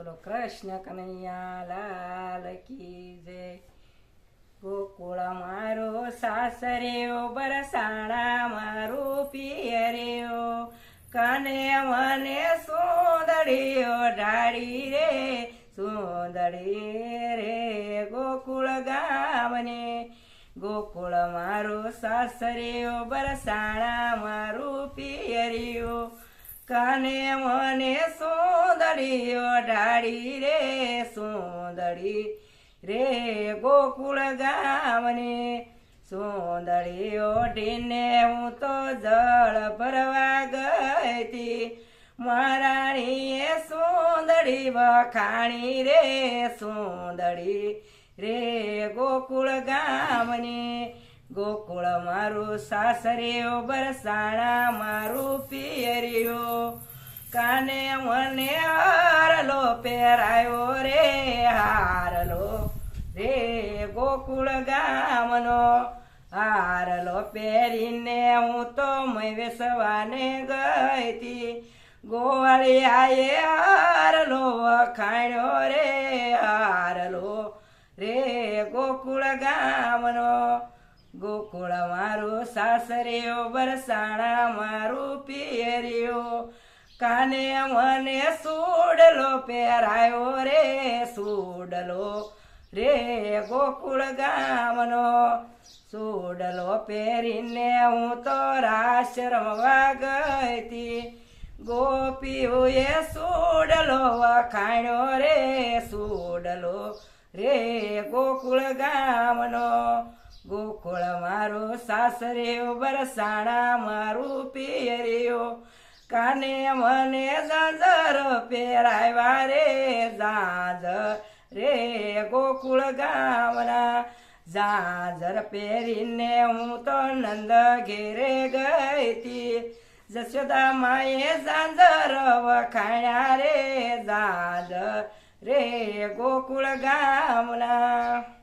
બોલો કૃષ્ણ કનૈયા લાલ કી જય ગોકુળ મારો સાસરેઓ બરસાણા મારો પિયરેઓ કને મને સોંદડીઓ ઢાળી રે સોંદડી રે ગોકુળ ગામને ગોકુળ મારો સાસરેઓ બરસાણા મારું પિયરિયો કાને મને સુંદડીઓ ઢાળી રે, સુંદડી રે, ગોકુળ ગામને સુંદડી ઓઢીને હું તો જળ ભરવા ગઈ હતી સુંદડી વખાણી રે, સુંદડી રે, ગોકુળ ગામની. ગોકુળ મારું સાસરીઓ બરસાણા મારું પિયરિયો કાને મને હારલો પહેરાયો રે, હારલો રે ગોકુળ ગામનો, હારલો પહેરીને હું તો મય વેસવાને ગઈ હતી ગોવાળિયાએ હારલો વખાણ્યો રે, હારલો રે ગોકુળ ગામનો. ગોકુળ મારું સાસરીઓ બરસાણા મારું પિયરિયો. કાને મને સુડલો પહેરાયો રે, સુડલો રે ગોકુળ ગામનો. સુડલો પહેરીને હું તો રાસ રમવા ગઈ હતી. ગોપીઓએ સુડલો વખાણ્યો રે, સુડલો રે ગોકુળ ગામનો. ગોકુળ મારો સાસરે બરસાણા મારું પિયરિયો. કાને મને જાજર પહેરાવ્યા રે જાજર રે ગોકુળ ગામના જાજર પહેરીને હું તો નંદ ઘેરે ગઈ હતી જશોદા માએ જાજર વખાણ્યા રે જાજર રે ગોકુળ ગામના